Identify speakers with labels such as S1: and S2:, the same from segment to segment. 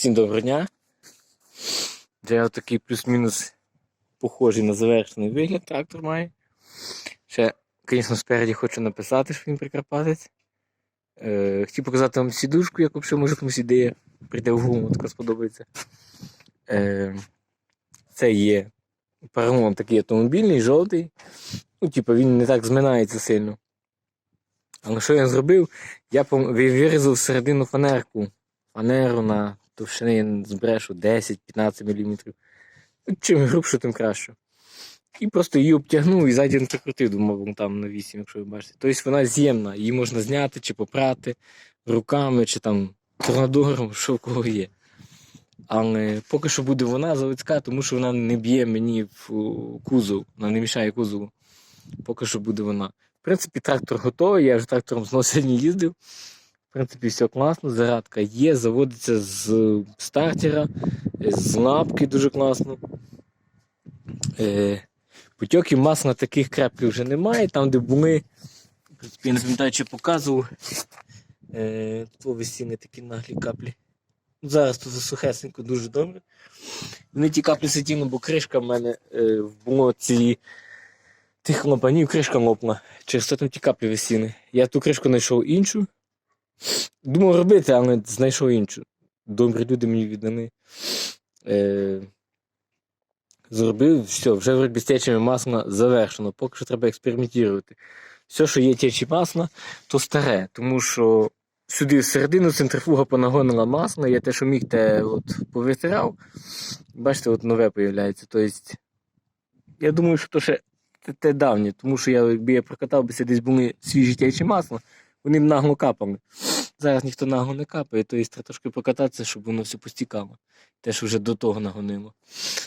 S1: Всім доброго дня. Це такий плюс-мінус похожий на завершений вигляд трактор має. Ще, звісно, спереді хочу написати, що він прикарпатець. Е, хотів показати вам сідушку, як взагалі може комусь ідея. Прийде в голову, така сподобається. Е, це є паралон такий автомобільний, жовтий. Ну, типу, він не так зминається сильно. Але що я зробив? Я вирізав середину фанерку. Фанеру на товщини збрешу 10-15 мм. Чим грубше, тим краще. І просто її обтягнув і ззаді не прикрутив, думав, там на 8, якщо ви бачите. Тобто вона з'ємна, її можна зняти чи попрати руками, чи там торнадором, що в кого є. Але поки що буде вона заводська, тому що вона не б'є мені в кузов, вона не мішає кузову. Поки що буде вона. В принципі, трактор готовий, я вже трактором знову сьогодні їздив. В принципі, все класно, зарядка є, заводиться з стартера, з лапки дуже класно. Е, Потьоків масла таких крепких вже немає, там, де були, в принципі, я не пам'ятаю, чи показував. Е, тут весінні такі наглі каплі. Зараз тут сухесенько дуже добре. Вони ті каплі сиділи, бо кришка в мене е, в блоці тих лопанів, кришка лопла. Через це там ті каплі висіли. Я ту кришку знайшов іншу. Думав робити, але знайшов іншу. Добрі люди мені віддані. Е, зробив, все, вже вроді з течами масла завершено. Поки що треба експериментувати. Все, що є течі масла, то старе, тому що сюди всередину центрифуга понагонила масло, я те, що міг, те от повитирав. Бачите, от нове появляється. Тобто, я думаю, що то ще те, те давнє, тому що я, якби я прокатав би десь були свіжі течі масла, вони нагло капали. Зараз ніхто нагло не капає, то є трошки покататися, щоб воно все постікало. Те, що вже до того нагонило.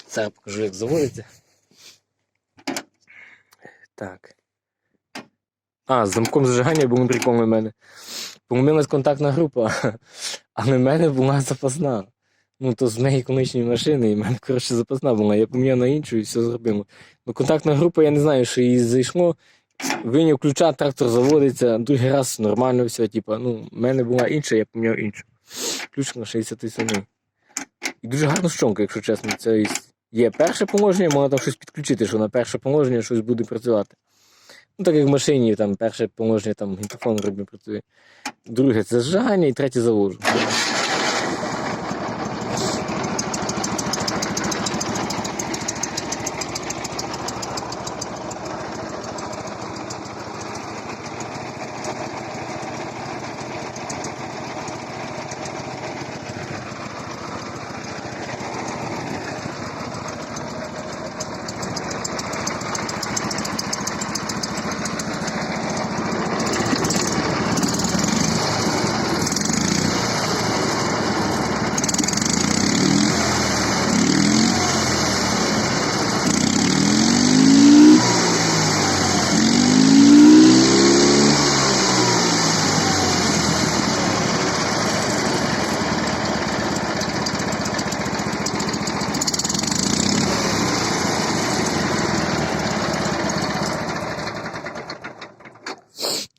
S1: Зараз покажу, як заводиться. Так. А, з замком зажигання був прикол у мене. Помилилась контактна група, але в мене була запасна. Ну, то з моєї конечної машини, і в мене, коротше, запасна була. Я поміняв на іншу і все зробило. Ну, контактна група, я не знаю, що їй зайшло. Виняв ключа, трактор заводиться, другий раз нормально все. Типа, ну, в мене була інша, я поміняв іншу. Ключ на 67. І дуже гарна щонка, якщо чесно. Це є- перше положення, можна там щось підключити, що на перше положення щось буде працювати. Ну, так як в машині, там перше положення, там гінтофон робить працює. Друге це зжигання і третє завожу.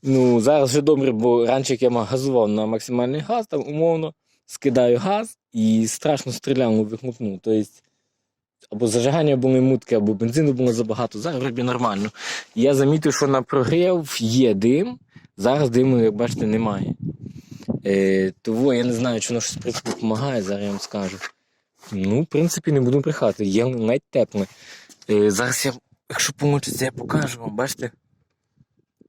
S1: Ну, зараз вже добре, бо раніше я газував на максимальний газ, там умовно скидаю газ і страшно стріляв у вихлопну. Тобто, або зажигання були мутки, або бензину було забагато. Зараз вроді нормально. Я замітив, що на прогрів є дим. Зараз диму, як бачите, немає. Е, того я не знаю, чи воно щось в принципі допомагає, зараз я вам скажу. Ну, в принципі, не буду брехати, є навіть тепле. Е, зараз я, якщо помочиться, я покажу вам, бачите?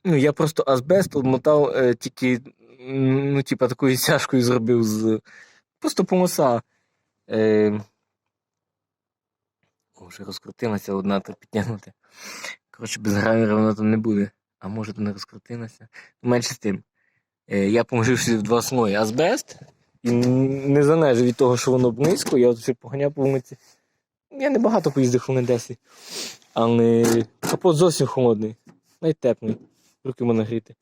S1: Ну, я просто азбест обмотав е, тільки, ну, типа, такою стяжкою зробив з. Просто помоса. Е... О, вже розкрутилася одна, треба підтягнути. Коротше, без гравера вона там не буде. А може то не розкрутилася. Менше з тим. Е, я положив сюди в два слої азбест. І не залежить від того, що воно близько, я от все поганяв по вулиці. Я не багато поїздив хвилин 10. Але капот зовсім холодний, навіть теплий. Руки мене гріти.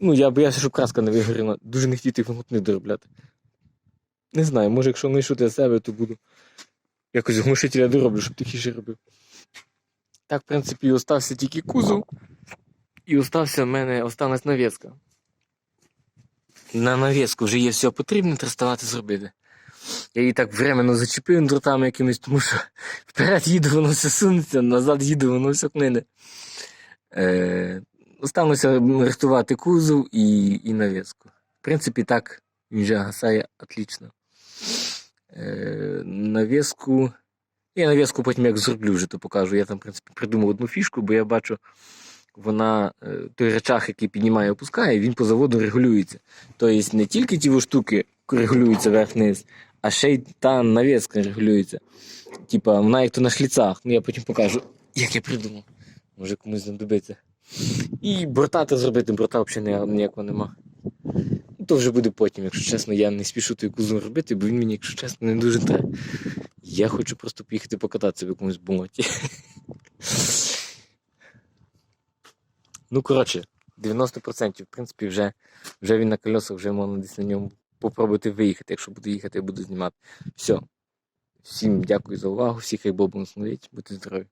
S1: Ну, я боявся, щоб краска не вигоріла. Дуже не хотіти виготни доробляти. Не знаю, може, якщо лишу для себе, то буду якось глушителя дороблю, щоб тихіше робив. Так, в принципі, і остався тільки кузов. І остався в мене осталась навіска. На навіску вже є все потрібне, треба ставати зробити. Я її так временно зачепив дротами якимись, тому що вперед їду, воно все сунеться, назад їду, воно все книне. Е, Остануся рихтувати кузов і, і навіску. В принципі, так він вже гасає отлично. Е, навіску. Я навіску потім як зроблю вже, то покажу. Я там, в принципі, придумав одну фішку, бо я бачу, вона е, той речах, який піднімає і опускає, він по заводу регулюється. Тобто не тільки ті штуки регулюються вверх-вниз, а ще й та навіска регулюється. Типа, вона як то на шліцах. Ну я потім покажу, як я придумав. Може комусь знадобиться. І бортати зробити, борта взагалі ніякого нема. То вже буде потім, якщо чесно, я не спішу той кузов робити, бо він мені, якщо чесно, не дуже треба. Я хочу просто поїхати покататися в якомусь болоті. Ну, коротше, 90%, в принципі, вже, вже він на колесах, вже можна десь на ньому попробувати виїхати. Якщо буду їхати, я буду знімати. Все. Всім дякую за увагу, всіх хай Бог благословить, будьте здорові.